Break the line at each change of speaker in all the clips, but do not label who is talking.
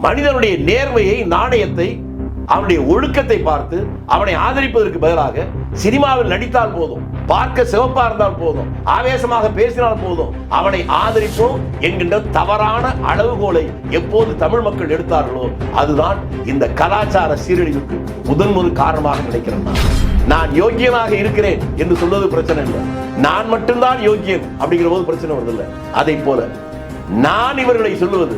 மனிதனுடைய நேர்மையை நாணயத்தை அவனுடைய ஒழுக்கத்தை பார்த்து அவனை ஆதரிப்பதற்கு பதிலாக சினிமாவில் நடித்தால் போதும் பார்க்க சிவப்பா இருந்தால் போதும் ஆவேசமாக பேசினால் போதும் அவனை ஆதரிப்போம் என்கின்ற தவறான அளவுகோலை எப்போது தமிழ் மக்கள் எடுத்தார்களோ அதுதான் இந்த கலாச்சார சீரழிவுக்கு முதன் முதல் காரணமாக நினைக்கிறேன் நான். நான் யோக்கியனாக இருக்கிறேன் என்று சொல்வது பிரச்சனை இல்லை நான் மட்டும்தான் யோக்கியன் அப்படிங்கிற போது பிரச்சனை வருதில்லை அதை போல நான் இவர்களை சொல்லுவது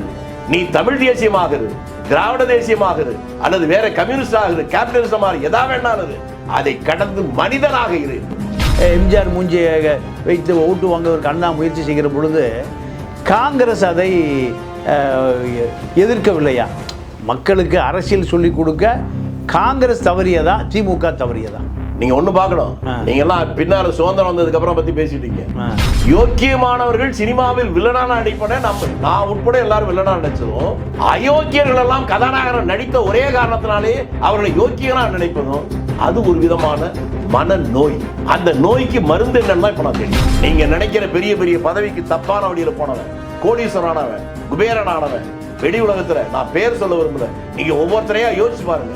நீ தமிழ் தேசியமாக இரு திராவிட தேசியமாக இரு அல்லது வேற கம்யூனிஸ்டாக கேபிட்டலிசம் ஆகுது எதா வேணாலும் அதை கடந்து மனிதனாக இரு.
எம்ஜிஆர் மூஞ்சியை வைத்து ஓட்டு வாங்குவதற்கு அண்ணா முயற்சி செய்கிற பொழுது காங்கிரஸ் அதை எதிர்க்கவில்லையா? மக்களுக்கு அரசியல் சொல்லிக் கொடுக்க காங்கிரஸ் தவறியதா திமுக தவறியதா?
நீங்க ஒண்ணு பார்க்கணும்.
ஆ.
நீங்க எல்லாம் பின்னால சுதந்திரம் வந்ததுக்கு அப்புறம் பத்தி பேசிட்டீங்க. யோக்கியமானவர்கள் சினிமாவில் வில்லனான நடிப்பன நம்ம நான் உட்பட எல்லாரும் வில்லனா நடிச்சதும் அயோக்கியர்கள் எல்லாம் கதாநாயகன் நடித்த ஒரே காரணத்தினாலே அவர்களை யோக்கியனா நினைப்பதும் அது ஒரு விதமான மன நோய் அந்த நோய்க்கு மருந்து என்னன்னா இப்ப நான் தெரியும் நீங்க நினைக்கிற பெரிய பெரிய பதவிக்கு தப்பான வழியில போனவன் கோடீஸ்வரனானவன் குபேரனானவன் வெளி உலகத்துல நான் பேர் சொல்ல விரும்பல. நீங்க ஒவ்வொருத்தரையா யோசிச்சு பாருங்க.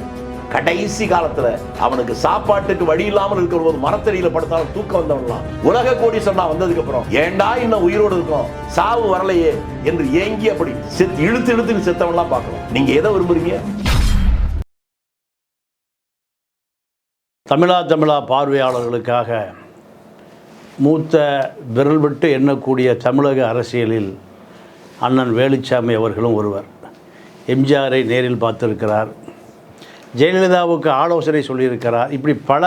கடைசி காலத்துல அவனுக்கு சாப்பாட்டுக்கு வழி இல்லாமல் இருக்கிற போது மரத்தடியில படுத்தாலும் தூக்கம் வந்தவன்லாம். உலக கோடி சொன்னா வந்ததுக்கு அப்புறம் ஏன்டா இன்னும் உயிரோடு இருக்கும்? சாவு வரலையே என்று ஏங்கி அப்படி செத்து இழுத்து இழுத்து செத்தவன்லாம் பார்க்கணும் நீங்க எதை விரும்புறீங்க?
தமிழா தமிழா பார்வையாளர்களுக்காக மூத்த விரல் விட்டு எண்ணக்கூடிய தமிழக அரசியலில் அண்ணன் வேலுச்சாமி அவர்களும் ஒருவர். எம்ஜிஆரை நேரில் பார்த்திருக்கிறார். ஜெயலலிதாவுக்கு ஆலோசனை சொல்லியிருக்கிறார். இப்படி பல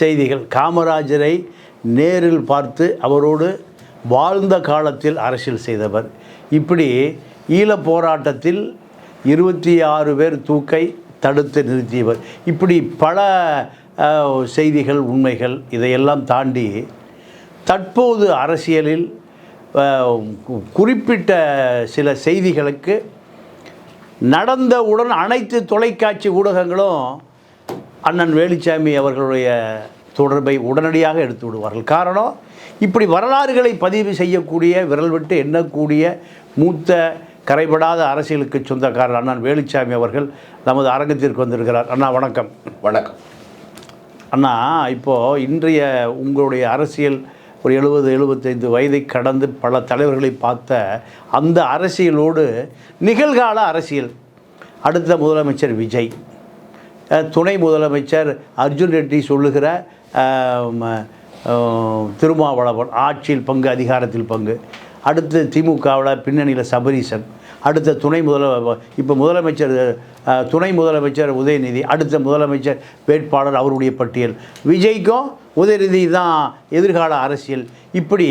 செய்திகள். காமராஜரை நேரில் பார்த்து அவரோடு வாழ்ந்த காலத்தில் அரசியல் செய்தவர். இப்படி ஈழ போராட்டத்தில் இருபத்தி ஆறு பேர் தூக்கை தடுத்து நிறுத்தியவர். இப்படி பல செய்திகள் உண்மைகள் இதையெல்லாம் தாண்டி தற்போது அரசியலில் குறிப்பிட்ட சில செய்திகளுக்கு நடந்தவுடன் அனைத்து தொலைக்காட்சி ஊடகங்களும் அண்ணன் வேலுச்சாமி அவர்களுடைய தொடர்பை உடனடியாக எடுத்து விடுவார்கள். காரணம் இப்படி வரலாறுகளை பதிவு செய்யக்கூடிய விரல் விட்டு எண்ணக்கூடிய மூத்த கரைபடாத அரசியலுக்கு சொந்தக்காரர் அண்ணன் வேலுச்சாமி அவர்கள் நமது அரங்கத்திற்கு வந்திருக்கிறார். அண்ணா வணக்கம்.
வணக்கம்.
அண்ணா இப்போது இன்றைய உங்களுடைய அரசியல் ஒரு எழுபது எழுபத்தைந்து வயதை கடந்து பல தலைவர்களை பார்த்த அந்த அரசியலோடு நிகழ்கால அரசியல். அடுத்த முதலமைச்சர் விஜய். துணை முதலமைச்சர் அர்ஜுன் ரெட்டி சொல்லுகிற ம, திருமாவளவன் ஆட்சியில் பங்கு அதிகாரத்தில் பங்கு. அடுத்து திமுகவில் பின்னணியில் சபரீசன். அடுத்த துணை முதல இப்போ முதலமைச்சர் துணை முதலமைச்சர் உதயநிதி அடுத்த முதலமைச்சர் வேட்பாளர் அவருடைய பட்டியல். விஜய்க்கும் உதயநிதி தான் எதிர்கால அரசியல். இப்படி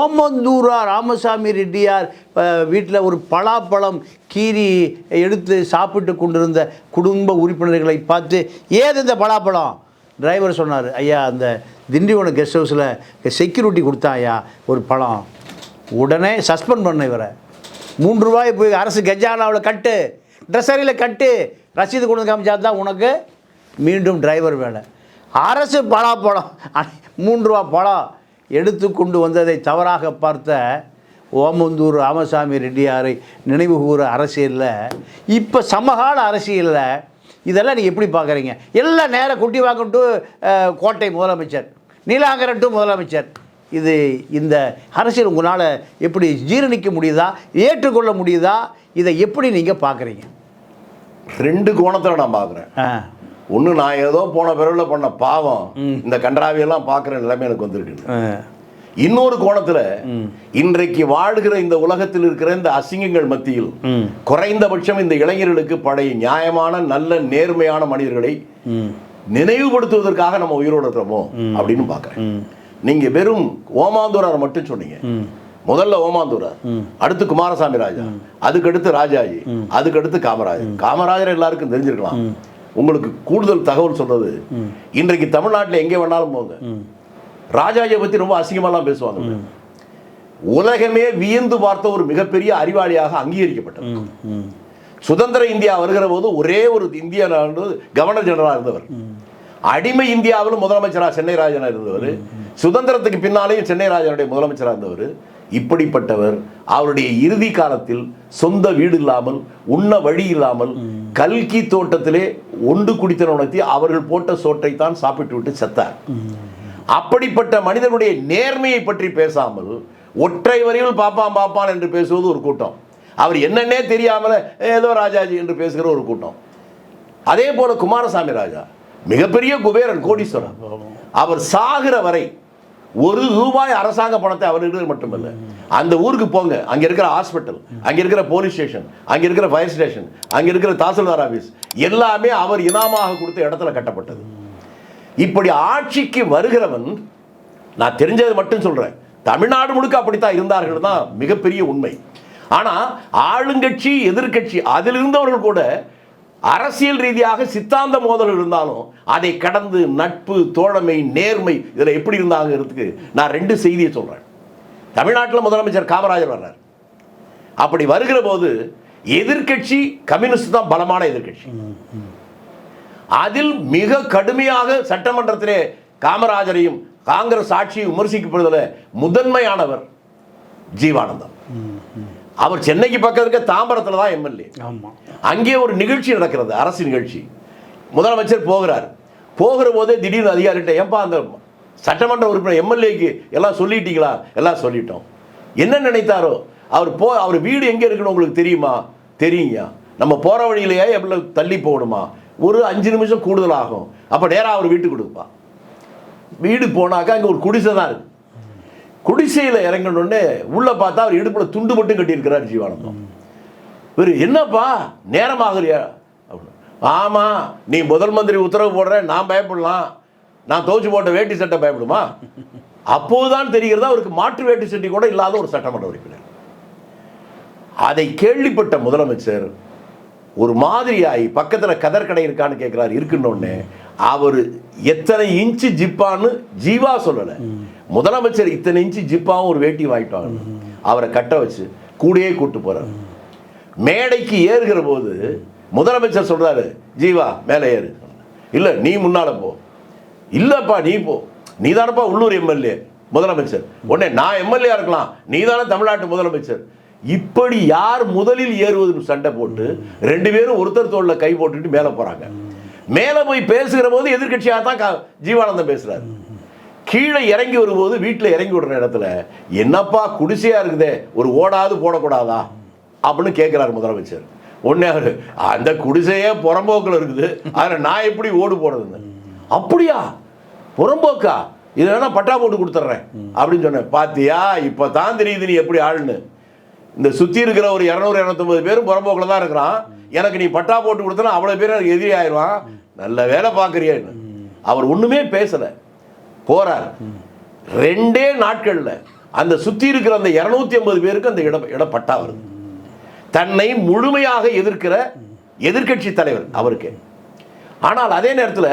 ஓமந்தூரா ராமசாமி ரெட்டியார் வீட்டில் ஒரு பலாப்பழம் கீரி எடுத்து சாப்பிட்டு கொண்டிருந்த குடும்ப உறுப்பினர்களை பார்த்து ஏது இந்த பலாப்பழம்? டிரைவர் சொன்னார் ஐயா அந்த திண்டிவனம் கெஸ்ட் ஹவுஸில் செக்யூரிட்டி கொடுத்தான் ஐயா ஒரு பழம். உடனே சஸ்பெண்ட் பண்ண இவரை. மூன்று ரூபாய் போய் அரசு கஜானாவில் கட்டு ட்ரெஸ்ஸரியில் கட்டு ரசீது கொண்டு வந்து காமிச்சா தான் உனக்கு மீண்டும் டிரைவர் வேலை. அரசு பலாப்பழம் மூன்று ரூபா பழம் எடுத்து கொண்டு வந்ததை தவறாக பார்த்த ஓமந்தூர் ராமசாமி ரெட்டியாரை நினைவு கூற அரசியலில். இப்போ சமகால அரசியலில் இதெல்லாம் நீங்கள் எப்படி பார்க்குறீங்க? எல்லாம் நேராக குட்டி வாக்கம் டு கோட்டை முதலமைச்சர் நீலாங்கரன் டு முதலமைச்சர். இது இந்த அரசியல் உங்களால் எப்படி ஜீரணிக்க முடியுதா? ஏற்றுக்கொள்ள முடியுதா? இதை எப்படி நீங்கள் பார்க்குறீங்க?
ரெண்டு கோணத்துல நான் பார்க்குறேன். ஒண்ணு நான் ஏதோ போன பிறகுல பண்ண பாவம் இந்த கன்றாவியெல்லாம் பார்க்குற நிலைமை எனக்கு வந்திருக்கு. இன்னொரு கோணத்துல இன்றைக்கு வாழ்கிற இந்த உலகத்தில் இருக்கிற இந்த அசிங்கங்கள் மத்தியில் குறைந்தபட்சம் இந்த இளைஞர்களுக்கு பழைய நியாயமான நல்ல நேர்மையான மனிதர்களை நினைவுபடுத்துவதற்காக நம்ம உயிரோடு இருக்கிறோமோ அப்படின்னு பார்க்குறேன்.
ம்.
நீங்க வெறும் ஓமாந்தூரார் மட்டும் சொன்னீங்க. முதல்ல ஓமாந்தூரார் அடுத்து குமாரசாமி ராஜா அதுக்கு அடுத்து ராஜாஜி அதுக்கு அடுத்து காமராஜர். காமராஜர் எல்லாருக்கும் தெரிஞ்சிருக்கலாம். உங்களுக்கு கூடுதல் தகவல் சொல்றது இன்றைக்கு தமிழ்நாட்டில் எங்கே வேணாலும் போங்க. ராஜாஜியை பத்தி ரொம்ப அசிங்கமாலாம் பேசுவாங்க. உலகமே வியந்து பார்த்த ஒரு மிகப்பெரிய அறிவாளியாக அங்கீகரிக்கப்பட்டது சுதந்திர இந்தியா வருகிற போது ஒரே ஒரு இந்திய கவர்னர் ஜெனரலா இருந்தவர். அடிமை இந்தியாவிலும் முதலமைச்சரா சென்னை ராஜனா இருந்தவர். சுதந்திரத்துக்கு பின்னாலேயும் சென்னை ராஜனுடைய முதலமைச்சரா இருந்தவர். இப்படிப்பட்டவர் அவருடைய இறுதி காலத்தில் சொந்த வீடு இல்லாமல் உண்ண வழி இல்லாமல் கல்கி தோட்டத்திலே ஒன்று குடித்தன உணர்த்தி அவர்கள் போட்ட சோற்றை தான் சாப்பிட்டு விட்டு செத்தார். அப்படிப்பட்ட மனிதனுடைய நேர்மையை பற்றி பேசாமல் ஒற்றை வரியில் பாப்பான் பாப்பான் என்று பேசுவது ஒரு கூட்டம். அவர் என்னன்னே தெரியாமல ஏதோ ராஜாஜி என்று பேசுகிற ஒரு கூட்டம். அதே போல குமாரசாமி ராஜா மிகப்பெரிய குபேரன் கோடீஸ்வரன் அவர் சாகிற வரை ஒரு ரூபாய் அரசாங்க பணத்தை அவர்கிட்ட மட்டுமல்ல. அந்த ஊருக்கு போங்க. அங்கே இருக்கிற ஹாஸ்பிட்டல் அங்கே இருக்கிற போலீஸ் ஸ்டேஷன் அங்கே இருக்கிற ஃபயர் ஸ்டேஷன் அங்கே இருக்கிற தாசில்தார் ஆஃபீஸ் எல்லாமே அவர் இனாமாக கொடுத்த இடத்துல கட்டப்பட்டது. இப்படி ஆட்சிக்கு வருகிறவன் நான் தெரிஞ்சது மட்டும் சொல்கிறேன் தமிழ்நாடு முழுக்க அப்படித்தான் இருந்தார்கள் தான் மிகப்பெரிய உண்மை. ஆனால் ஆளுங்கட்சி எதிர்க்கட்சி அதில் இருந்தவர்கள் கூட அரசியல் ரீதியாக சித்தாந்த மோதல் இருந்தாலும் அதை கடந்து நட்பு தோழமை நேர்மை இதில் எப்படி இருந்தாங்கிறதுக்கு நான் ரெண்டு செய்தியை சொல்கிறேன் தமிழ்நாட்டில் முதலமைச்சர் காமராஜர் வர்றார். அப்படி வருகிற போது எதிர்க்கட்சி கம்யூனிஸ்ட் தான் பலமான எதிர்க்கட்சி. அதில் மிக கடுமையாக சட்டமன்றத்திலே காமராஜரையும் காங்கிரஸ் ஆட்சியை விமர்சிக்கப்படுவதில் முதன்மையானவர் ஜீவானந்தம். அவர் சென்னைக்கு பக்கம் இருக்க தாம்பரத்தில் தான் எம்எல்ஏ
ஆமாம்
அங்கே ஒரு நிகழ்ச்சி நடக்கிறது அரசு நிகழ்ச்சி. முதலமைச்சர் போகிறார். போகிற போதே திடீர்னு அதிகாரிகிட்ட ஏன்பா அந்த சட்டமன்ற உறுப்பினர் எம்எல்ஏக்கு எல்லாம் சொல்லிட்டீங்களா? எல்லாம் சொல்லிட்டோம். என்ன நினைத்தாரோ? அவர் போ அவர் வீடு எங்கே இருக்குன்னு உங்களுக்கு தெரியுமா? தெரியுங்க. நம்ம போகிற வழியிலேயே எவ்வளோ தள்ளி போகணுமா? ஒரு அஞ்சு நிமிஷம் கூடுதல் ஆகும் அப்போ நேராக அவர் வீட்டுக்கு கொடுப்பா. வீடு போனாக்கா அங்கே ஒரு குடிசை தான் இருக்கு. குடிசையில் இறங்கினோடனே உள்ளே பார்த்தா அவர் இடுப்பில் துண்டு மட்டும் கட்டியிருக்கிறார் ஜீவானந்தம். இவர் என்னப்பா? நேரமாகலையா? அப்படின்னு. ஆமாம் நீ முதல் மந்திரி உத்தரவு போடுற நான் பயப்படலாம். நான் துவச்சி போட்ட வேட்டி சட்டை பயப்படுமா? அப்போதுதான் தெரிகிறதா அவருக்கு மாற்று வேட்டி சட்டை கூட இல்லாத ஒரு சட்டமன்ற உறுப்பினர். அதை கேள்விப்பட்ட முதலமைச்சர் ஒரு மாதிரியாகி பக்கத்தில் கதர் கடை இருக்கான்னு கேட்குறாரு இருக்குன்னொன்னே அவர் எத்தனை இன்ச்சு ஜிப்பான்னு ஜீவா சொல்லலை. முதலமைச்சர் இத்தனை இன்ச்சு ஜிப்பாவும் ஒரு வேட்டி வாங்கிட்டாங்க அவரை கட்ட வச்சு கூடயே கூட்டு போகிறார் மேடைக்கு ஏறுகிற போது முதலமைச்சர் சொல்றாரு ஜீவா மேலே ஏறு. இல்லை நீ முன்னால் போ. இல்லைப்பா நீ போ. நீ தானப்பா உள்ளூர் எம்எல்ஏ முதலமைச்சர். உடனே நான் எம்எல்ஏ இருக்கலாம். நீ தானே தமிழ்நாட்டு முதலமைச்சர். இப்படி யார் முதலில் ஏறுவதுன்னு சண்டை போட்டு ரெண்டு பேரும் ஒருத்தர் தோளில் கை போட்டுட்டு மேலே போறாங்க. மேலே போய் பேசுகிற போது எதிர்க்கட்சியாக தான் கா- ஜீவானந்தம் பேசுறாரு. கீழே இறங்கி வரும்போது வீட்டில் இறங்கி விடுற இடத்துல என்னப்பா குடிசையா இருக்குதே ஒரு ஓடாது போடக்கூடாதா? அப்படின்னு கேட்குறாரு முதலமைச்சர். உடனே அவரு அந்த குடிசையே புறம்போக்கில் இருக்குது அதில் நான் எப்படி ஓடு போடுறதுன்னு? அப்படியா? புறம்போக்கா? இது வேணா பட்டா போட்டு கொடுத்துட்றேன். அப்படின்னு சொன்னேன். பாத்தியா இப்போ தான் தெரியுது நீ எப்படி ஆளுன்னு. இந்த சுற்றி இருக்கிற ஒரு இரநூறு இரநூத்தொம்பது பேரும் புறம்போக்கில் தான் இருக்கிறான். எனக்கு நீ பட்டா போட்டு கொடுத்தனா அவ்வளோ பேர் எனக்கு எதிரி ஆயிடுவான். நல்ல வேலை பார்க்குறியேன்னு அவர் ஒன்றுமே பேசலை. போறார். ரெண்டே நாட்களில் அந்த சுற்றி இருக்கிற அந்த இரநூத்தி ஐம்பது பேருக்கு அந்த இட இடப்பட்டா வருது. தன்னை முழுமையாக எதிர்க்கிற எதிர்க்கட்சி தலைவர் அவருக்கு. ஆனால் அதே நேரத்தில்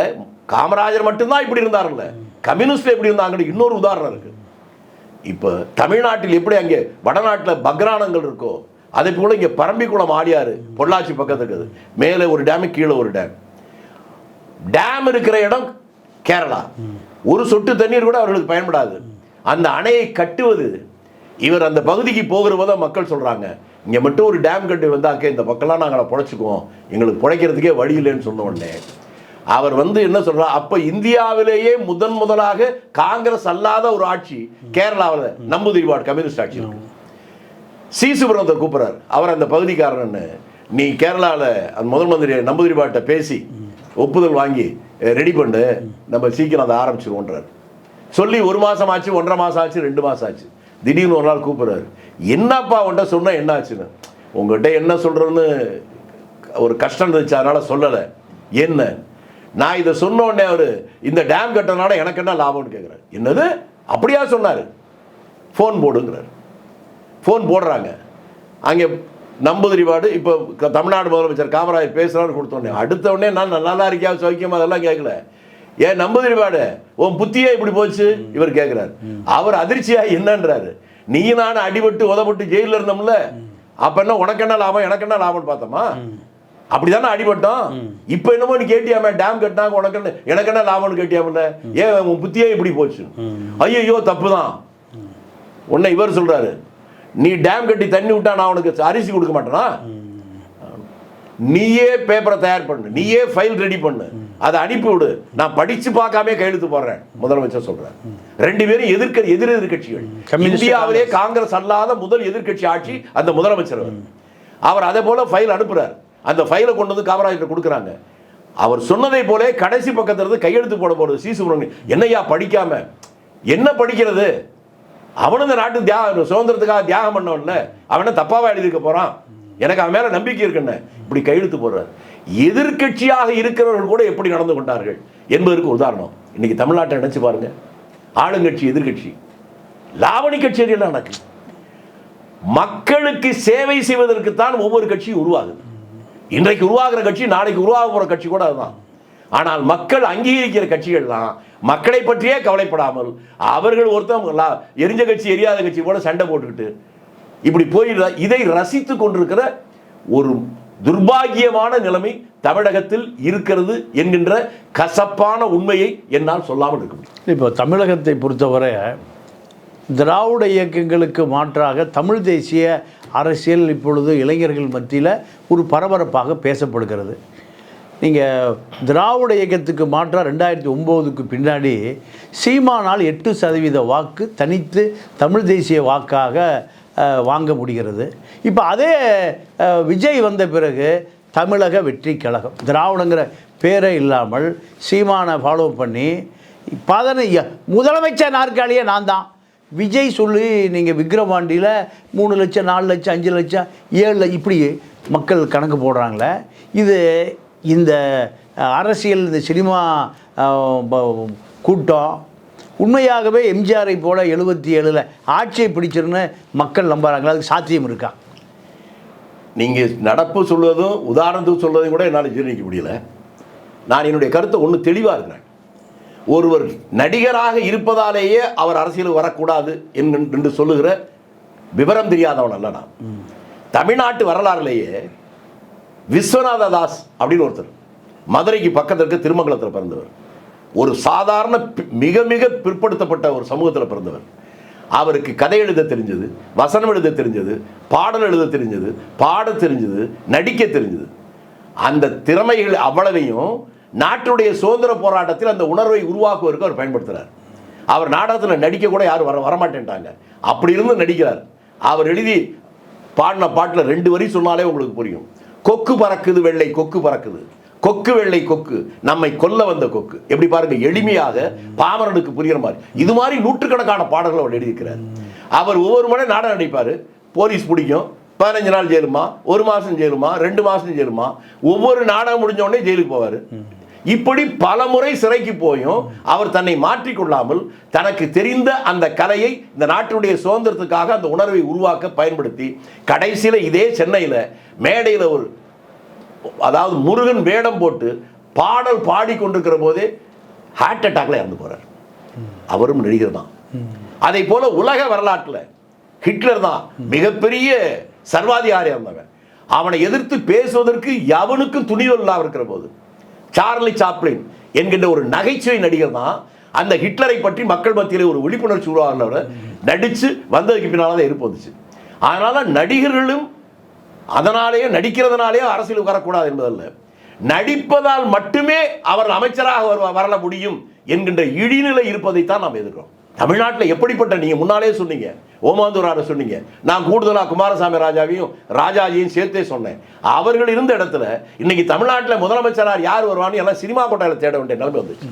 காமராஜர் மட்டும்தான் இப்படி இருந்தார்ல கம்யூனிஸ்ட் எப்படி இருந்தாங்கன்னு இன்னொரு உதாரணம் இருக்கு. இப்போ தமிழ்நாட்டில் எப்படி அங்கே வடநாட்டில் பக்ரானங்கள் இருக்கோ அதே போல இங்கே பரம்பிக்குளம் ஆடியார் பொள்ளாச்சி பக்கத்துக்கு இருக்குது. மேலே ஒரு டேமு கீழே ஒரு டேம். டேம் இருக்கிற இடம் கேரளா. ஒரு சொட்டு தண்ணீர் கூட அவர்களுக்கு பயன்படாது. அந்த அணையை கட்டுவது இவர் அந்த பகுதிக்கு போகிற போது மக்கள் சொல்றாங்க. இங்க மட்டும் ஒரு டேம் கட்டி வந்தாக்க இந்த பக்கம்லாம் நாங்கள் பொழைச்சிக்குவோம் எங்களுக்கு பிழைக்கிறதுக்கே வழி இல்லைன்னு சொன்ன உடனே அவர் வந்து என்ன சொல்கிறார் அப்ப இந்தியாவிலேயே முதன் முதலாக காங்கிரஸ் அல்லாத ஒரு ஆட்சி கேரளாவில் நம்பூதிரிபாடு கம்யூனிஸ்ட் ஆட்சி சி. சுப்ரமத்தை கூப்பிட்றார். அவர் அந்த பகுதிக்காரன்னு நீ கேரளாவில் அந்த முதல் மந்திரி நம்பூதிரிபாட்டை பேசி ஒப்புதல் வாங்கி ரெடி பண்ணு. நம்ம சீக்கிரம் அதை ஆரம்பிச்சிருவோன்றார். சொல்லி ஒரு மாதம் ஆச்சு ஒன்றரை மாதம் ஆச்சு ரெண்டு மாதம் ஆச்சு. திடீர்னு ஒரு நாள் கூப்பிட்றாரு. என்னப்பா உன்ட்ட சொன்ன என்ன ஆச்சுன்னு? உங்கள்கிட்ட என்ன சொல்கிறேன்னு ஒரு கஷ்டம் இருந்துச்சு அதனால் சொல்லலை. என்ன? நான் இதை சொன்ன உடனே அவர் இந்த டேம் கட்டுறதுனால எனக்கு என்ன லாபம்னு கேட்குறாரு என்னது? அப்படியா சொன்னார். ஃபோன் போடுங்கிறார். ஃபோன் போடுறாங்க. அங்கே நம்புதிரிவாடு இப்போ தமிழ்நாடு முதலமைச்சர் காமராஜர் பேசுகிறான்னு கொடுத்தோடனே அடுத்த உடனே நான் நல்லா இருக்கியா சௌக்கியமா அதெல்லாம் கேட்கல ஏன் நம்புதிரிவாடு உன் புத்தியே இப்படி போச்சு? இவர் கேட்குறாரு அவர் அதிர்ச்சியா என்னன்றாரு. நீ நான் அடிபட்டு உதப்பட்டு ஜெயிலில் இருந்தோம்ல. அப்ப என்ன உனக்கு என்ன லாபம் எனக்கு என்ன லாபம்னு பார்த்தோமா? அப்படிதானே அடிபட்டோம். இப்போ என்னமோ நீ கேட்டியாமே டேம் கட்டினாங்க உனக்கு என்ன எனக்கு என்ன லாபம்னு கேட்டியாமல ஏன் உன் புத்தியே இப்படி போச்சு? ஐயோ தப்பு தான் உன்னை இவர் சொல்றாரு. நீ டேம் கட்டி தண்ணி விட்டா நான் உனக்கு அரிசி கொடுக்க மாட்டேனா? நீயே பேப்பரை தயார் பண்ணு. நீயே ஃபைல் ரெடி பண்ணு. அதை அனுப்பி விடு. நான் படிச்சு பார்க்காம கையெழுத்து போடுறேன் முதலமைச்சர் சொல்றேன் ரெண்டு பேரும் எதிர்க்க எதிர் எதிர்க்கட்சிகள்.
கம்யூனிஸ்ட்
இந்தியாவிலே காங்கிரஸ் அல்லாத முதல் எதிர்க்கட்சி ஆட்சி அந்த முதலமைச்சர் அவர். அதே போல ஃபைல் அனுப்புறார். அந்த ஃபைலை கொண்டு வந்து காமராஜர் கொடுக்குறாங்க. அவர் சொன்னதை போலே கடைசி பக்கத்துல இருந்து கையெழுத்து போட போடுது சி. சுப்பிரமணியன். என்னய்யா படிக்காம? என்ன படிக்கிறது? அவனும் இந்த நாட்டு தியாகம் சுதந்திரத்துக்காக தியாகம் பண்ணவன்ல அவனை தப்பாவா எழுதியிருக்க போறான். எனக்கு அவன் மேல நம்பிக்கை இருக்குன்னு. இப்படி கையெழுத்து போடுறார். எதிர்க்கட்சியாக இருக்கிறவர்கள் கூட எப்படி நடந்து கொண்டார்கள் என்பதற்கு உதாரணம். இன்னைக்கு தமிழ்நாட்டை நினைச்சு பாருங்க. ஆளுங்கட்சி எதிர்க்கட்சி. லாவணி கச்சேரியெல்லாம் நடக்குது. மக்களுக்கு சேவை செய்வதற்கு தான் ஒவ்வொரு கட்சியும் உருவாகுது. இன்றைக்கு உருவாகிற கட்சி நாளைக்கு உருவாக போற கட்சி கூட அதுதான். ஆனால் மக்கள் அங்கீகரிக்கிற கட்சிகள்லாம் மக்களை பற்றியே கவலைப்படாமல் அவர்கள் ஒருத்தன் லா- எரிஞ்ச கட்சி எரியாத கட்சி போல சண்டை போட்டுக்கிட்டு இப்படி போய் இதை ரசித்து கொண்டிருக்கிற ஒரு துர்பாகியமான நிலைமை தமிழகத்தில் இருக்கிறது என்கின்ற கசப்பான உண்மையை என்னால் சொல்லாமல் இருக்க முடியும்.
இப்போ தமிழகத்தை பொறுத்தவரை திராவிட இயக்கங்களுக்கு மாற்றாக தமிழ் தேசிய அரசியல் இப்பொழுது இளைஞர்கள் மத்தியில் ஒரு பரபரப்பாக பேசப்படுகிறது. நீங்கள் திராவிட இயக்கத்துக்கு மாற்றாக ரெண்டாயிரத்தி ஒம்போதுக்கு பின்னாடி சீமானால் எட்டு சதவீத வாக்கு தனித்து தமிழ் தேசிய வாக்காக வாங்க முடிகிறது. இப்போ அதே விஜய் வந்த பிறகு தமிழக வெற்றி கழகம். திராவிடங்கிற பேரே இல்லாமல் சீமானை ஃபாலோ பண்ணி பதனை முதலமைச்சர் நாற்காலியே நான் தான். விஜய் சொல்லி நீங்கள் விக்ரவாண்டியில் மூணு லட்சம் நாலு லட்சம் அஞ்சு லட்சம் ஏழு இப்படி மக்கள் கணக்கு போடுறாங்களே. இது இந்த அரசியல் இந்த சினிமா கூட்டம் உண்மையாகவே எம்ஜிஆரை போல எழுபத்தி ஏழில் ஆட்சியை பிடிச்சிருன்னு மக்கள் நம்புறாங்களா? அதுக்கு சாத்தியம் இருக்கா?
நீங்க நடப்பு சொல்வதும் உதாரணத்துக்கு சொல்வதையும் கூட என்னால் ஜீரணிக்க முடியல. நான் என்னுடைய கருத்தை ஒன்று தெளிவாக இருக்கிறேன். ஒருவர் நடிகராக இருப்பதாலேயே அவர் அரசியலுக்கு வரக்கூடாது என்று சொல்லுகிற விவரம் தெரியாதவன் அல்ல நான். தமிழ்நாட்டு வரலாறுலேயே விஸ்வநாத தாஸ் அப்படின்னு ஒருத்தர். மதுரைக்கு பக்கத்தில் இருக்க திருமங்கலத்தில் பிறந்தவர். ஒரு சாதாரண மிக மிக பிற்படுத்தப்பட்ட ஒரு சமூகத்தில் பிறந்தவர். அவருக்கு கதை எழுத தெரிஞ்சது வசனம் எழுத தெரிஞ்சது பாடல் எழுத தெரிஞ்சது பாட தெரிஞ்சது நடிக்க தெரிஞ்சது. அந்த திறமைகள் அவ்வளவையும் நாட்டுடைய சுதந்திர போராட்டத்தில் அந்த உணர்வை உருவாக்குவதற்கு அவர் பயன்படுத்துகிறார் அவர் நாடகத்தில் நடிக்க கூட யாரும் வர வரமாட்டேன்ட்டாங்க. அப்படி இருந்து நடிக்கிறார். அவர் எழுதி பாடின பாட்டில் ரெண்டு வரி சொன்னாலே உங்களுக்கு புரியும். கொக்கு பறக்குது வெள்ளை கொக்கு பறக்குது. கொக்கு வெள்ளை கொக்கு. நம்மை கொல்ல வந்த கொக்கு. எப்படி பாருங்க எளிமையாக பாமரனுக்கு புரிகிற மாதிரி. இது மாதிரி நூற்றுக்கணக்கான பாடல்கள் அவர் எழுதியிருக்கிறார். அவர் ஒவ்வொரு முறை நாடகம் நடிப்பார். போலீஸ் பிடிக்கும். பதினஞ்சு நாள் ஜெயிலுமா? ஒரு மாதம் ஜெயிலுமா? ரெண்டு மாதம் ஜெயிலுமா? ஒவ்வொரு நாடகம் முடிஞ்ச உடனே ஜெயிலுக்கு போவார். இப்படி பல முறை சிறைக்கு போயும் அவர் தன்னை மாற்றிக்கொள்ளாமல் தனக்கு தெரிந்த அந்த கலையை இந்த நாட்டினுடைய சுதந்திரத்துக்காக அந்த உணர்வை உருவாக்க பயன்படுத்தி கடைசியில் இதே சென்னையில் மேடையில் ஒரு அதாவது முருகன் வேடம் போட்டு பாடல் பாடிக்கொண்டிருக்கிற போதே ஹார்ட் அட்டாக்ல இறந்து போறார். அவரும் நடிகர் தான். அதை போல உலக வரலாற்றில் ஹிட்லர் தான் மிகப்பெரிய சர்வாதிகாரி இருந்தவன் அவனை எதிர்த்து பேசுவதற்கு எவனுக்கும் துணிவு இல்லாமல் இருக்கிற போது சார்லி சாப்ளின் என்கின்ற ஒரு நகைச்சுவை நடிகர் தான் அந்த ஹிட்லரை பற்றி மக்கள் மத்தியில் ஒரு விழிப்புணர்ச்சி உருவாகிறவர் நடித்து வந்ததுக்கு பின்னால் தான் இருப்பு வந்துச்சு நடிகர்களும் அதனாலேயே நடிக்கிறதுனாலேயே அரசியலுக்கு வரக்கூடாது என்பதல்ல. நடிப்பதால் மட்டுமே அவர் அமைச்சராக வர வரல முடியும் என்கின்ற இழிநிலை இருப்பதைத்தான் நாம் எதிர்க்கிறோம். தமிழ்நாட்டில் எப்படிப்பட்ட நீங்கள் முன்னாலே சொன்னீங்க ஓமாந்தூரார சொன்னீங்க. நான் கூடுதலாக குமாரசாமி ராஜாவையும் ராஜாஜியும் சேர்த்தே சொன்னேன். அவர்கள் இருந்த இடத்துல இன்னைக்கு தமிழ்நாட்டில் முதலமைச்சரார் யார் வருவான்னு எல்லாம் சினிமா கொட்டாயில் தேட வேண்டிய நிலைமை வந்துச்சு.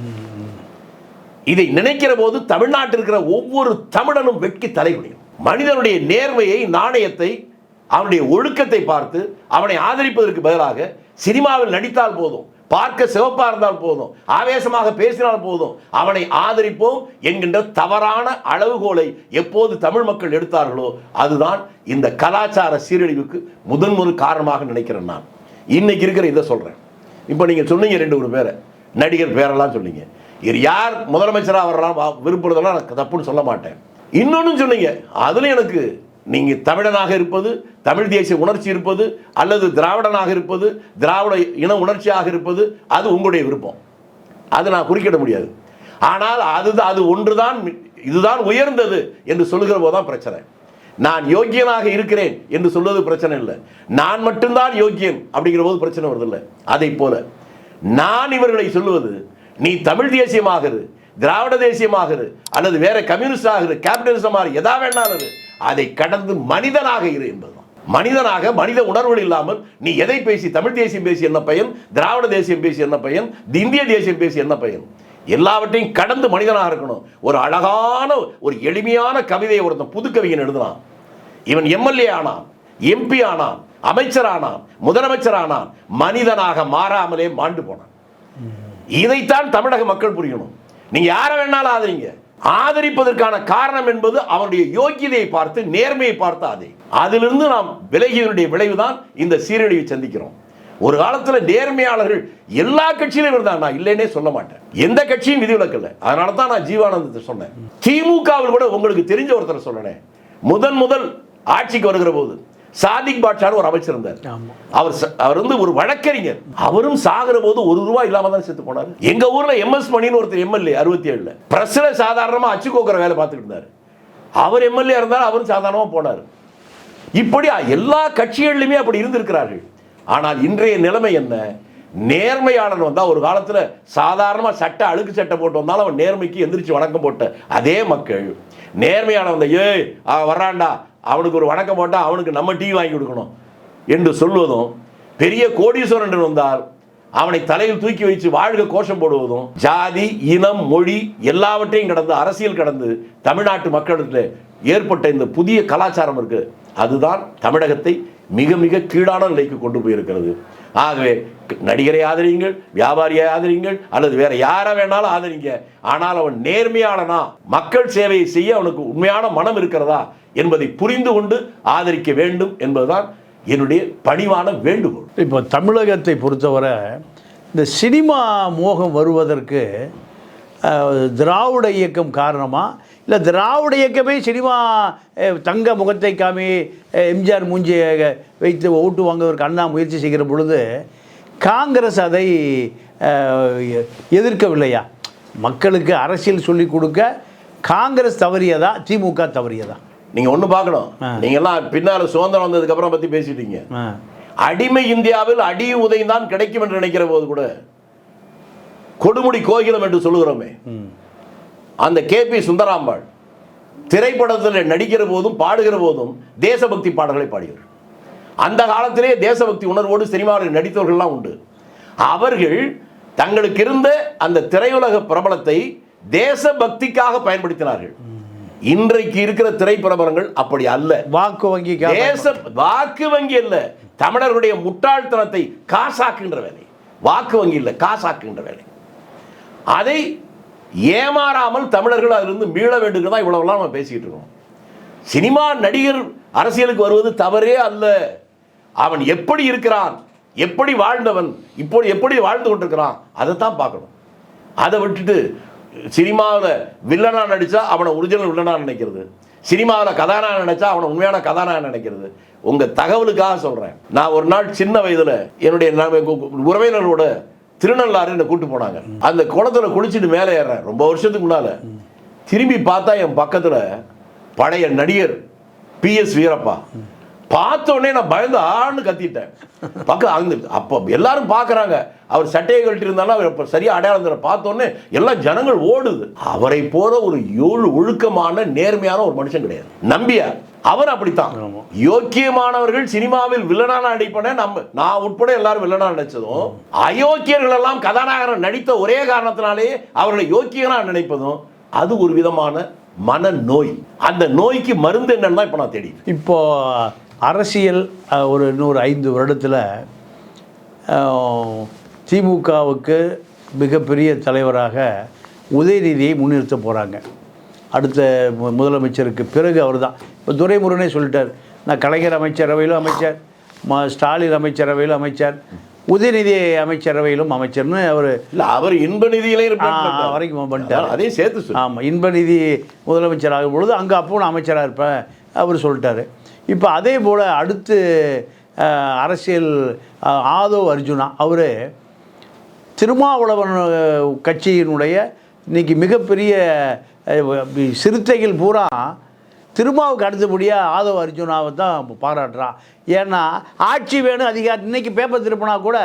இதை நினைக்கிற போது தமிழ்நாட்டில் இருக்கிற ஒவ்வொரு தமிழனும் வெட்கி தலைகுடியும் மனிதனுடைய நேர்மையை நாணயத்தை அவனுடைய ஒழுக்கத்தை பார்த்து அவனை ஆதரிப்பதற்கு பதிலாக சினிமாவில் நடித்தால் போதும். பார்க்க சிவப்பாக இருந்தால் போதும். ஆவேசமாக பேசினால் போதும். அவனை ஆதரிப்போம் என்கின்ற தவறான அளவுகோலை எப்போது தமிழ் மக்கள் எடுத்தார்களோ அதுதான் இந்த கலாச்சார சீரழிவுக்கு முதன்முறை காரணமாக நினைக்கிறேன் நான். இன்னைக்கு இருக்கிற இதை சொல்கிறேன் இப்போ நீங்கள் சொன்னீங்க ரெண்டு ஒரு பேரை. நடிகர் பேரெல்லாம் சொன்னீங்க. இது யார் முதலமைச்சராக வரலாம் வா- விரும்புறதெல்லாம் நான் தப்புன்னு சொல்ல மாட்டேன். இன்னொன்னு சொன்னீங்க. அதுல எனக்கு நீங்கள் தமிழனாக இருப்பது தமிழ் தேசிய உணர்ச்சி இருப்பது அல்லது திராவிடனாக இருப்பது திராவிட இன உணர்ச்சியாக இருப்பது அது உங்களுடைய விருப்பம். அது நான் குறிக்கிட முடியாது. ஆனால் அது அது ஒன்றுதான் தான் இதுதான் உயர்ந்தது என்று சொல்லுகிற போதுதான் பிரச்சனை. நான் யோக்கியனாக இருக்கிறேன் என்று சொல்வது பிரச்சனை இல்லை. நான் மட்டும்தான் யோக்கியன் அப்படிங்கிற போது பிரச்சனை வருது இல்லை அதை போல நான் இவர்களை சொல்லுவது நீ தமிழ் தேசியமாகிறது திராவிட தேசியமாகிறது அல்லது வேற கம்யூனிஸ்ட் ஆகுது கேபிட்டலிசம் ஆகுது எதா வேண்டாம் அதை கடந்து மனிதனாக இரு என்பதுதான். மனிதனாக மனித உணர்வுகள் இல்லாமல் நீ எதை பேசி தமிழ் தேசியம் பேசி என்ன பயன்? திராவிட தேசியம் பேசி என்ன பயன்? இந்திய தேசியம் பேசி என்ன பயன்? எல்லாவற்றையும் கடந்து மனிதனாக இருக்கணும். ஒரு அழகான ஒரு எளிமையான கவிதையை ஒருத்தன் புதுக்கவிஞன் எழுதுனான். இவன் எம்எல்ஏ ஆனான் எம்பி ஆனான் அமைச்சரானான் முதலமைச்சரானான் மனிதனாக மாறாமலே மாண்டு போனான். இதைத்தான் தமிழக மக்கள் புரியணும். நீங்க யாரை வேணாலும் ஆதரிங்க. ஆதரிப்பதற்கான காரணம் என்பது அவனுடைய யோக்கியதையை பார்த்து நேர்மையை பார்த்து அதே அதிலிருந்து நாம் விலகியதனுடைய விளைவுதான் இந்த சீரழிவை சந்திக்கிறோம். ஒரு காலத்தில் நேர்மையாளர்கள் எல்லா கட்சியிலும் இருந்தாங்க. நான் இல்லைன்னே சொல்ல மாட்டேன். எந்த கட்சியும் விதிவிலக்கல்ல அதனால தான் நான் ஜீவானந்தத்தை சொன்னேன். திமுகவில் கூட உங்களுக்கு தெரிஞ்ச ஒருத்தரை சொல்லணேன் முதன் முதல் ஆட்சிக்கு வருகிற போது சாதிக் பாட்ஷான்னு ஒரு அமைச்சர் இருந்தார். அவர் அவர் வந்து ஒரு வழக்கறிஞர். அவரும் சாகிற போது ஒரு ரூபாய் இல்லாம தான் செத்து போனார். எங்க ஊர்ல எம்எஸ் மணின்னு ஒருத்தர் எம்எல்ஏ அறுபத்தி ஏழுல பிரஸ்ல சாதாரணமா அச்சு கோக்குற வேலை பார்த்துட்டு இருந்தாரு. அவர் எம்எல்ஏ இருந்தார் அவரும் சாதாரணமா போனார். இப்படி எல்லா கட்சிகளிலுமே அப்படி இருந்திருக்கிறார்கள். ஆனால் இன்றைய நிலைமை என்ன? நேர்மையாளன் வந்தா ஒரு காலத்துல சாதாரணமா சட்டை அழுக்கு சட்டை போட்டு வந்தாலும் அவன் நேர்மைக்கு எந்திரிச்சு வணக்கம் போட்ட அதே மக்கள் நேர்மையாளன் வந்த ஏய் அவன் வர்றான்டா அவனுக்கு ஒரு வணக்கம் போட்டால் அவனுக்கு நம்ம டீ வாங்கி கொடுக்கணும். என்று சொல்வதும் பெரிய கோடீஸ்வரன் வந்தால் அவனை தலையில் தூக்கி வைத்து வாழ்க கோஷம் போடுவதும் ஜாதி இனம் மொழி எல்லாவற்றையும் கடந்து அரசியல் கடந்து தமிழ்நாட்டு மக்களிடத்தில் ஏற்பட்ட இந்த புதிய கலாச்சாரம் இருக்குது அதுதான் தமிழகத்தை மிக மிக கீழான நிலைக்கு கொண்டு போயிருக்கிறது. ஆகவே நடிகரை ஆதரியுங்கள் வியாபாரியை ஆதரியுங்கள் அல்லது வேற யாரை வேணாலும் ஆதரிங்க. ஆனால் அவன் நேர்மையாளனா மக்கள் சேவையை செய்ய அவனுக்கு உண்மையான மனம் இருக்கிறதா என்பதை புரிந்து கொண்டு ஆதரிக்க வேண்டும் என்பதுதான் என்னுடைய பணிவான வேண்டுகோள்.
இப்போ தமிழகத்தை பொறுத்தவரை இந்த சினிமா மோகம் வருவதற்கு திராவிட இயக்கம் காரணமாக இல்லை திராவிட இயக்கமே சினிமா தங்க முகத்தை காமி எம்ஜிஆர் மூஞ்சியை வைத்து ஓட்டு வாங்குவதற்கு அண்ணா முயற்சி செய்கிற பொழுது காங்கிரஸ் அதை எதிர்க்கவில்லையா? மக்களுக்கு அரசியல் சொல்லிக் கொடுக்க காங்கிரஸ் தவறியதா திமுக தவறியதா?
நீங்க ஒண்ணு பார்க்கணும்.
ஆ.
நீங்க எல்லாம் பின்னால சுதந்திரம் வந்ததுக்கு அப்புறம் பத்தி பேசிட்டீங்க அடிமை இந்தியாவில் அடி உதயம் தான் கிடைக்கும் என்று நினைக்கிற போது கூட கொடுமுடி கோகிலம் என்று சொல்லுகிறோமே.
ம்.
அந்த கே பி சுந்தராம்பாள் திரைப்படத்தில் நடிக்கிற போதும் பாடுகிற போதும் தேசபக்தி பாடல்களை பாடுகிறார் அந்த காலத்திலே தேசபக்தி உணர்வோடு சினிமாவில் நடித்தவர்கள்லாம் உண்டு. அவர்கள் தங்களுக்கு இருந்த அந்த திரையுலக பிரபலத்தை தேசபக்திக்காக பயன்படுத்தினார்கள். இன்றைக்கு இருக்கிற திரைப்பிரபலங்கள் அப்படி அல்ல.
வாக்கு வங்கி
தேச வாக்கு வங்கி இல்ல தமிழர்களுடைய முட்டாள்தனத்தை காசாக்குகின்ற வேலை. வாக்கு வங்கி இல்ல காசாக்குகின்ற வேலை. அதை ஏமாறாமல் தமிழர்கள் அதிலிருந்து மீள வேண்டும் தான் இவ்வளவுலாம் நம்ம பேசிக்கிட்டு இருக்கோம். சினிமா நடிகர் அரசியலுக்கு வருவது தவறே அல்ல. அவன் எப்படி இருக்கிறான்? எப்படி வாழ்ந்தவன்? இப்போ எப்படி வாழ்ந்து கொண்டிருக்கிறான்? அதை தான் பார்க்கணும். அதை விட்டுட்டு சினிமாவில் வில்லனா நடிச்சா அவனை ஒரிஜினல் வில்லனா நினைக்கிறது. சினிமாவில் கதாநாயகன் நினைச்சா அவனை உண்மையான கதாநாயகன் நினைக்கிறது. உங்கள் தகவலுக்காக சொல்கிறேன் நான் ஒரு நாள் சின்ன வயதில் என்னுடைய உறவினரோட உறவினர்களோட திருநள்ளாறு என்னை கூட்டு போனாங்க. அந்த குளத்துல குளிச்சுட்டு மேலே ஏறேன் ரொம்ப வருஷத்துக்கு முன்னால். திரும்பி பார்த்தா என் பக்கத்துல பழைய நடிகர் பி எஸ் வீரப்பா. பார்த்த உடனே நான் பயந்து ஆன்னு கத்திட்டேன். பக்கம் அந்த அப்போ எல்லாரும் பார்க்கறாங்க. அவர் சட்டையை கழட்டி இருந்தாலும் அவர் இப்போ சரியா அடையாளம் தர பார்த்த உடனே எல்லாம் ஜனங்கள் ஓடுது. அவரை போல ஒரு ஏழு ஒழுக்கமான நேர்மையான ஒரு மனுஷன் கிடையாது. நம்பியார் அவர் அப்படித்தான். யோக்கியமானவர்கள் சினிமாவில் வில்லனான நடிப்பன நம்ம நான் உட்பட எல்லாரும் வில்லனா நடிச்சதும் அயோக்கியர்கள் எல்லாம் கதாநாயகன் நடித்த ஒரே காரணத்தினாலே அவர்களை யோக்கியனா நினைப்பதும் அது ஒரு விதமான மன நோய் அந்த நோய்க்கு மருந்து என்னன்னு இப்ப நான் தேடி
இப்போ அரசியல் ஒரு இன்னொரு ஐந்து வருடத்தில் திமுகவுக்கு மிகப்பெரிய தலைவராக உதயநிதியை முன்னிறுத்த போகிறாங்க அடுத்த மு- முதலமைச்சருக்கு பிறகு அவர் தான் இப்போ துரைமுருகனே சொல்லிட்டார் நான் கலைஞர் அமைச்சரவையிலும் அமைச்சர் ம ஸ்டாலின் அமைச்சரவையிலும் அமைச்சர் உதயநிதி அமைச்சரவையிலும் அமைச்சர்னு அவர்
இல்ல அவர் இன்ப பண்ணிட்டார்.
வரைக்கும்.
அதான் அதையும் சேர்த்து
ஆமாம் இன்பநிதி முதலமைச்சர் ஆகும் பொழுது அங்கே அப்போ நான் அமைச்சராக இருப்பேன் அவர் சொல்லிட்டாரு இப்போ அதே போல் அடுத்து அரசியல் ஆதோ ஆதவ் அர்ஜுனா அவர் திருமாவளவன் கட்சியினுடைய இன்றைக்கி மிகப்பெரிய சிறுத்தைகள் பூரா திருமாவுக்கு அடுத்தபடியாக ஆதவ அர்ஜுனாவை தான் பாராட்டுறான் ஏன்னா ஆட்சி வேணும் அதிகாரம் இன்றைக்கி பேப்பர் திருப்பினா கூட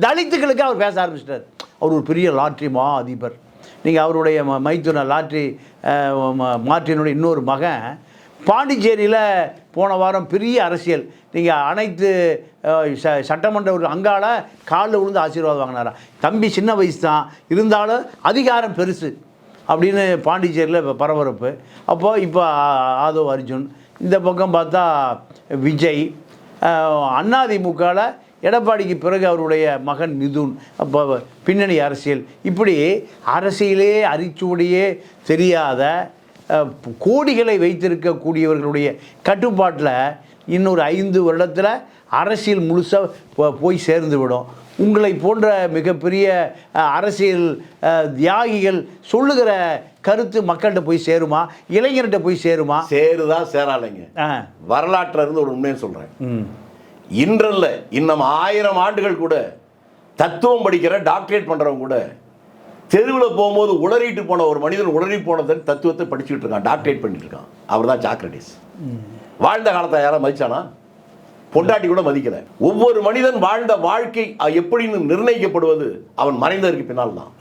தலித்துகளுக்கு அவர் பேச ஆரம்பிச்சிட்டார். அவர் ஒரு பெரிய லாட்ரி மா அதிபர் நீங்கள் அவருடைய ம மைத்துன லாட்ரி மாற்றினுடைய இன்னொரு மகன் பாண்டிச்சேரியில் போன வாரம் பெரிய அரசியல். நீங்கள் அனைத்து ச சட்டமன்ற ஒரு அங்கால காலில் விழுந்து ஆசீர்வாதம் வாங்கினாரா? தம்பி சின்ன வயசு தான் இருந்தாலும் அதிகாரம் பெருசு. அப்படின்னு பாண்டிச்சேரியில் இப்போ பரபரப்பு. அப்போது இப்போ ஆதவ் அர்ஜுன். இந்த பக்கம் பார்த்தா விஜய். அண்ணாதிமுகவில் எடப்பாடிக்கு பிறகு அவருடைய மகன் மிதுன். அப்போ பின்னணி அரசியல். இப்படி அரசியலே அரிச்சுவடியே தெரியாத கோடிகளை வைத்திருக்கக்கூடியவர்களுடைய கட்டுப்பாட்டில் இன்னொரு ஐந்து வருடத்தில் அரசியல் முழுசாக போய் சேர்ந்து விடும். உங்களை போன்ற மிகப்பெரிய அரசியல் தியாகிகள் சொல்லுகிற கருத்து மக்கள்கிட்ட போய் சேருமா? இளைஞர்கிட்ட போய் சேருமா?
சேருதா சேராலைங்க
ஆ.
வரலாற்றுல இருந்து ஒரு உண்மையை சொல்றேன்.
ம்.
இன்றல்ல இன்னும் ஆயிரம் ஆண்டுகள் கூட தத்துவம் படிக்கிற டாக்டரேட் பண்றவங்க கூட தெருவில் போகும்போது உளறிட்டு போன ஒரு மனிதன் உளறி போனதன் தத்துவத்தை படிச்சுட்டு இருக்கான் டாக்டரேட் பண்ணிட்டு இருக்கான். அவர் தான் சாக்ரட்டிஸ் வாழ்ந்த காலத்தை யாரும் மதிச்சானா? பொண்டாட்டி கூட மதிக்கல. ஒவ்வொரு மனிதன் வாழ்ந்த வாழ்க்கை எப்படின்னு நிர்ணயிக்கப்படுவது அவன் மறைந்ததற்கு பின்னால் தான்.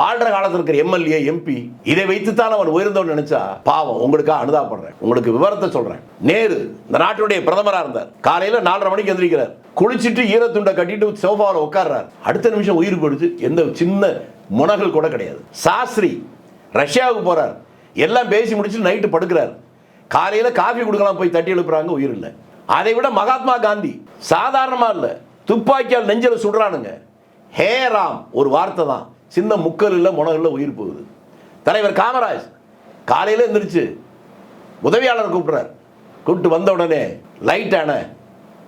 வாழ்ற காலத்தில் இருக்கிற எம்எல்ஏ எம்பி இதை வைத்துத்தான் அவன் உயர்ந்தவன் நினைச்சா பாவம் உங்களுக்காக அனுதாபப்படுறேன். உங்களுக்கு விவரத்தை சொல்றேன். நேரு இந்த நாட்டினுடைய பிரதமராக இருந்தார். காலையில நாலரை மணிக்கு எந்திரிக்கிறார். குளிச்சிட்டு ஈரத்துண்டை கட்டிட்டு சோஃபாவில் உட்கார்றார். அடுத்த நிமிஷம் உயிர் போயிடுச்சு. எந்த சின்ன முனகல் கூட கிடையாது. சாஸ்திரி ரஷ்யாவுக்கு போகிறார் எல்லாம் பேசி முடிச்சு நைட்டு படுக்கிறார். காலையில் காஃபி கொடுக்கலாம் போய் தட்டி எழுப்புறாங்க உயிர் இல்லை. அதை விட மகாத்மா காந்தி சாதாரணமாக இல்லை. துப்பாக்கியால் நெஞ்சில் சுடுறானுங்க. ஹே ராம் ஒரு வார்த்தை தான். சின்ன முக்கல் இல்லை முனகல்ல உயிர் போகுது. தலைவர் காமராஜ் காலையில் எந்திரிச்சு உதவியாளர் கூப்பிட்றார். கூப்பிட்டு வந்த உடனே லைட்டான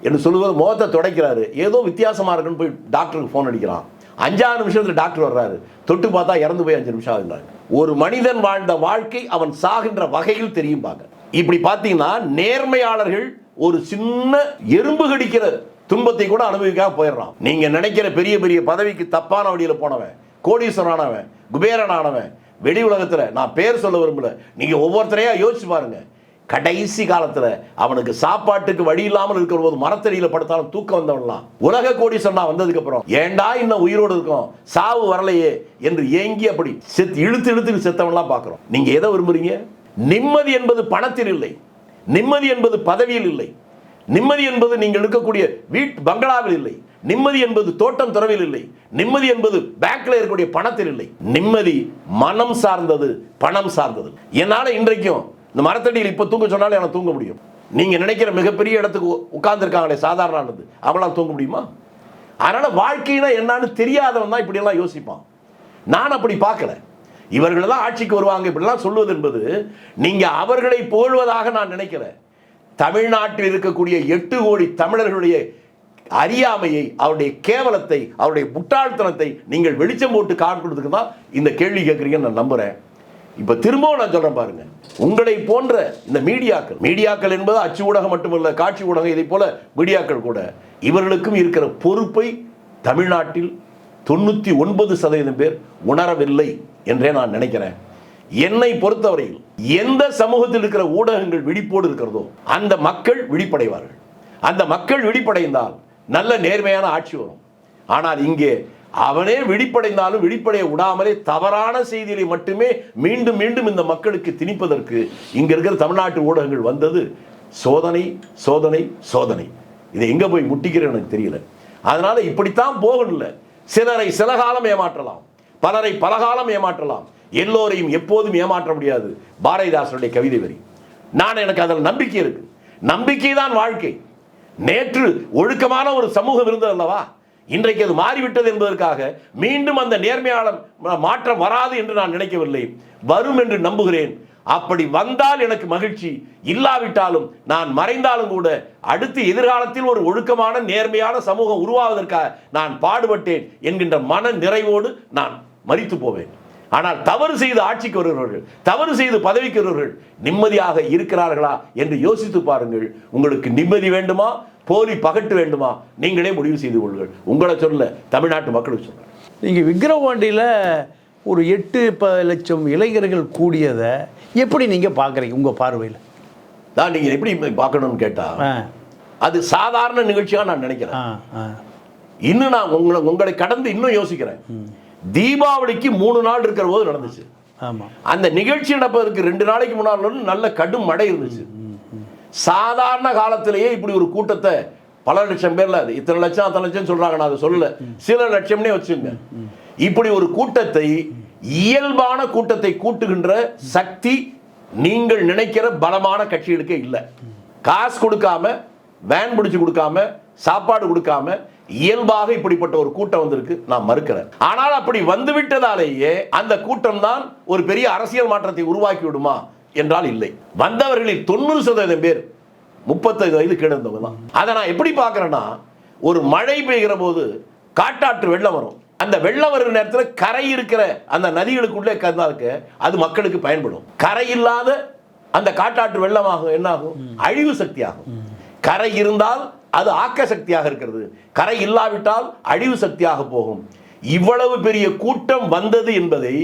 என்று சொல்லுவது முகத்தை துடைக்கிறாரு. ஏதோ வித்தியாசமாக இருக்குன்னு போய் டாக்டருக்கு ஃபோன் அடிக்கிறான். அஞ்சாறு நிமிஷத்தில் டாக்டர் வர்றாரு. தொட்டு பார்த்தா இறந்து போய் அஞ்சு நிமிஷம் ஆகுறாங்க ஒரு மனிதன் வாழ்ந்த வாழ்க்கை அவன் சாகின்ற வகையில் தெரியும் பார்க்க. இப்படி பார்த்தீங்கன்னா நேர்மையாளர்கள் ஒரு சின்ன எறும்பு கடிக்கிற துன்பத்தை கூட அனுபவிக்காக போயிடுறான். நீங்க நினைக்கிற பெரிய பெரிய பதவிக்கு தப்பான வழியில் போனவன் கோடீஸ்வரனானவன் குபேரனானவன் வெடி உலகத்தில் நான் பேர் சொல்ல விரும்பல. நீங்கள் ஒவ்வொருத்தரையாக யோசிச்சு பாருங்கள் கடைசி காலத்தில் அவனுக்கு சாப்பாட்டுக்கு வழி இல்லாமல் இருக்கிற போது மரத்தடியில் படுத்தாலும் தூக்கம் வந்தவன்லாம். உலக கோடி சொன்னா வந்ததுக்கு அப்புறம் ஏன்டா இன்னும் உயிரோடு இருக்கும்? சாவு வரலையே என்று ஏங்கி அப்படி செத்து இழுத்து இழுத்து செத்தவன்லாம் பார்க்குறோம். நீங்க எதை விரும்புறீங்க? நிம்மதி என்பது பணத்தில் இல்லை. நிம்மதி என்பது பதவியில் இல்லை. நிம்மதி என்பது நீங்கள் இருக்கக்கூடிய வீட் பங்களாவில் இல்லை. நிம்மதி என்பது தோட்டம் துறவில் இல்லை. நிம்மதி என்பது பேங்க்ல இருக்கக்கூடிய பணத்தில் இல்லை. நிம்மதி மனம் சார்ந்தது பணம் சார்ந்தது. என்னால இன்றைக்கும் இந்த மரத்தடியில் இப்போ தூங்க சொன்னாலும் எனக்கு தூங்க முடியும். நீங்கள் நினைக்கிற மிகப்பெரிய இடத்துக்கு உட்காந்துருக்காங்களே சாதாரண ஆனது தூங்க முடியுமா? அதனால் வாழ்க்கைனா என்னன்னு தெரியாதவன் தான் இப்படியெல்லாம் யோசிப்பான். நான் அப்படி பார்க்கல. இவர்கள் தான் ஆட்சிக்கு வருவாங்க இப்படிலாம் சொல்வது என்பது நீங்கள் அவர்களை புகழ்வதாக நான் நினைக்கிறேன். தமிழ்நாட்டில் இருக்கக்கூடிய எட்டு கோடி தமிழர்களுடைய அறியாமையை அவருடைய கேவலத்தை அவருடைய முட்டாள்தனத்தை நீங்கள் வெளிச்சம் போட்டு காட்டுறதுக்கு தான் இந்த கேள்வி கேட்குறீங்கன்னு நான் நம்புகிறேன் இப்போ திரும்பவும் நான் சொல்கிறேன் பாருங்க. உங்களை போன்ற இந்த மீடியாக்கள் மீடியாக்கள் என்பது அச்சு ஊடகம் மட்டுமல்ல காட்சி ஊடகம் இதை போல மீடியாக்கள் கூட இவர்களுக்கும் இருக்கிற பொறுப்பை தமிழ்நாட்டில் தொண்ணூற்றி ஒன்பது சதவீதம் பேர் உணரவில்லை என்றே நான் நினைக்கிறேன். என்னை பொறுத்தவரையில் எந்த சமூகத்தில் இருக்கிற ஊடகங்கள் விழிப்போடு இருக்கிறதோ அந்த மக்கள் விழிப்படைவார்கள். அந்த மக்கள் விழிப்படைந்தால் நல்ல நேர்மையான ஆட்சி வரும். ஆனால் இங்கே அவனே விழிப்படைந்தாலும் விழிப்படைய விடாமலே தவறான செய்திகளை மட்டுமே மீண்டும் மீண்டும் இந்த மக்களுக்கு திணிப்பதற்கு இங்க இருக்கிற தமிழ்நாட்டு ஊடகங்கள் வந்தது சோதனை சோதனை சோதனை. இதை எங்க போய் முட்டிக்கிறேன்னு எனக்கு தெரியல. அதனால இப்படித்தான் போகணும்ல. சிலரை சில காலம் ஏமாற்றலாம். பலரை பலகாலம் ஏமாற்றலாம். எல்லோரையும் எப்போதும் ஏமாற்ற முடியாது. பாரதிதாசனுடைய கவிதை வரி. நான் எனக்கு அதில் நம்பிக்கை இருக்கு. நம்பிக்கை தான் வாழ்க்கை. நேற்று ஒழுக்கமான ஒரு சமூகம் இருந்தது அல்லவா? இன்றைக்கு அது மாறிவிட்டது என்பதற்காக மீண்டும் அந்த நேர்மையாளர் மாற்றம் வராது என்று நான் நினைக்கவில்லை. வரும் என்று நம்புகிறேன். அப்படி வந்தால் எனக்கு மகிழ்ச்சி. இல்லாவிட்டாலும் நான் மறைந்தாலும் கூட அடுத்து எதிர்காலத்தில் ஒரு ஒழுக்கமான நேர்மையான சமூகம் உருவாவதற்காக நான் பாடுபட்டேன் என்கின்ற மன நிறைவோடு நான் மறித்து போவேன். ஆனால் தவறு செய்து ஆட்சிக்கு வருகிறவர்கள் தவறு செய்து பதவிக்கு வருகிறவர்கள் நிம்மதியாக இருக்கிறார்களா என்று யோசித்து பாருங்கள். உங்களுக்கு நிம்மதி வேண்டுமா? போலி பகட்டு வேண்டுமா? நீங்களே முடிவு செய்து கொள்ளுங்கள். உங்களை சொல்ல தமிழ்நாட்டு மக்களுக்கு சொல்றேன்.
நீங்கள் விக்கிரவாண்டியில் ஒரு எட்டு ப லட்சம் இளைஞர்கள் கூடியதை எப்படி நீங்கள் பார்க்குறீங்க உங்கள் பார்வையில்?
தான் நீங்க எப்படி பார்க்கணும்னு கேட்டா
ஆ.
அது சாதாரண நிகழ்ச்சியா நான் நினைக்கிறேன். இன்னும் நான் உங்களை உங்களை கடந்து இன்னும் யோசிக்கிறேன். தீபாவளிக்கு மூணு நாள் இருக்கிற போது நடந்துச்சு. அந்த நிகழ்ச்சி நடப்பதற்கு ரெண்டு நாளைக்கு முன்னாடி நல்ல கடும் மழை இருந்துச்சு. சாதாரண காலத்திலேயே இப்படி ஒரு கூட்டத்தை பல லட்சம் பேர்ல அது இத்தனை லட்சம் அத்தனை லட்சம் சொல்றாங்க நான் அதை சொல்லல. சில லட்சம்னே வச்சுங்க இப்படி ஒரு கூட்டத்தை இயல்பான கூட்டத்தை கூட்டுகின்ற சக்தி நீங்கள் நினைக்கிற பலமான கட்சிகளுக்கே இல்லை. காசு கொடுக்காம வேன் பிடிச்சு கொடுக்காம சாப்பாடு கொடுக்காம இயல்பாக இப்படிப்பட்ட ஒரு கூட்டம் வந்திருக்கு நான் மறுக்கிறேன். ஆனால் அப்படி வந்து விட்டதாலேயே அந்த கூட்டம் தான் ஒரு பெரிய அரசியல் மாற்றத்தை உருவாக்கி விடுமா என்றால் இல்லை. வந்தவர்களில் தொண்ணூறு சதவீதம் பேர் முப்பத்தைந்து வயது கீழே இருந்தவங்க தான். அதை நான் எப்படி பார்க்குறேன்னா ஒரு மழை பெய்கிற போது காட்டாற்று வெள்ளம் வரும். அந்த வெள்ளம் வருகிற நேரத்தில் கரை இருக்கிற அந்த நதிகளுக்குள்ளே கந்தாக்க அது மக்களுக்கு பயன்படும். கரை இல்லாத அந்த காட்டாற்று வெள்ளமாகும் என்ன ஆகும் அழிவு சக்தி ஆகும் கரை இருந்தால் அது ஆக்க சக்தியாக இருக்கிறது. கரை இல்லாவிட்டால் அழிவு சக்தியாக போகும். இவ்வளவு பெரிய கூட்டம் வந்தது என்பதை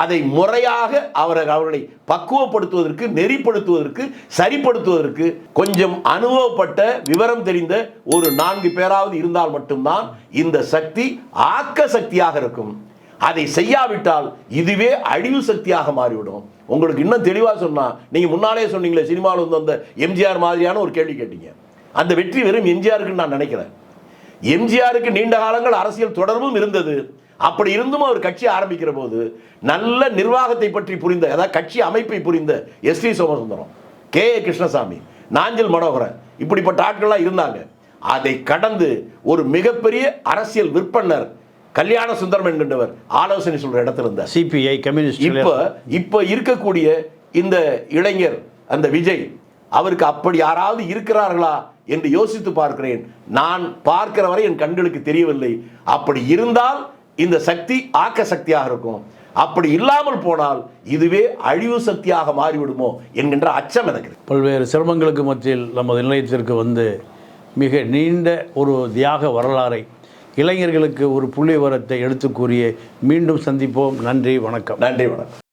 அதை முறையாக அவரை அவர்களை பக்குவப்படுத்துவதற்கு நெறிப்படுத்துவதற்கு சரிப்படுத்துவதற்கு கொஞ்சம் அனுபவப்பட்ட விவரம் தெரிந்த ஒரு நான்கு பேராவது இருந்தால் மட்டும்தான் இந்த சக்தி ஆக்க சக்தியாக இருக்கும். அதை செய்யாவிட்டால் இதுவே அழிவு சக்தியாக மாறிவிடும். உங்களுக்கு இன்னும் தெளிவாக சொன்னால் நீங்கள் முன்னாலே சொன்னீங்களே சினிமாவில் வந்து அந்த எம்ஜிஆர் மாதிரியான ஒரு கேள்வி கேட்டீங்க. அந்த வெற்றி வெறும் எம்ஜிஆருக்குன்னு நான் நினைக்கிறேன். எம்ஜிஆருக்கு நீண்ட காலங்கள் அரசியல் தொடர்பும் இருந்தது. அப்படி இருந்தும் அவர் கட்சி ஆரம்பிக்கிற போது நல்ல நிர்வாகத்தை பற்றி புரிந்த அதாவது கட்சி அமைப்பை புரிந்த S T Somasundaram K A Krishnasamy Nanjil Manoharan இப்படிப்பட்ட ஆட்கள்லாம் இருந்தாங்க. அதை கடந்து ஒரு மிகப்பெரிய அரசியல் விற்பனர் கல்யாண சுந்தரம் என்கின்றவர் ஆலோசனை சொல்ற இடத்துல இருந்தார்.
சிபிஐ கம்யூனிஸ்ட்
இப்ப இப்ப இருக்கக்கூடிய இந்த இளைஞர் அந்த விஜய் அவருக்கு அப்படி யாராவது இருக்கிறார்களா என்று யோசித்து பார்க்கிறேன். நான் பார்க்கிற வரை என் கண்களுக்கு தெரியவில்லை. அப்படி இருந்தால் இந்த சக்தி ஆக்க சக்தியாக இருக்கும். அப்படி இல்லாமல் போனால் இதுவே அழிவு சக்தியாக மாறிவிடுமோ என்கின்ற அச்சம் எனக்கு.
பல்வேறு சிரமங்களுக்கு மத்தியில் நமது நிலையத்திற்கு வந்து மிக நீண்ட ஒரு தியாக வரலாறை இளைஞர்களுக்கு ஒரு புள்ளி வரத்தை எடுத்து கூறிய மீண்டும் சந்திப்போம். நன்றி வணக்கம்.
நன்றி வணக்கம்.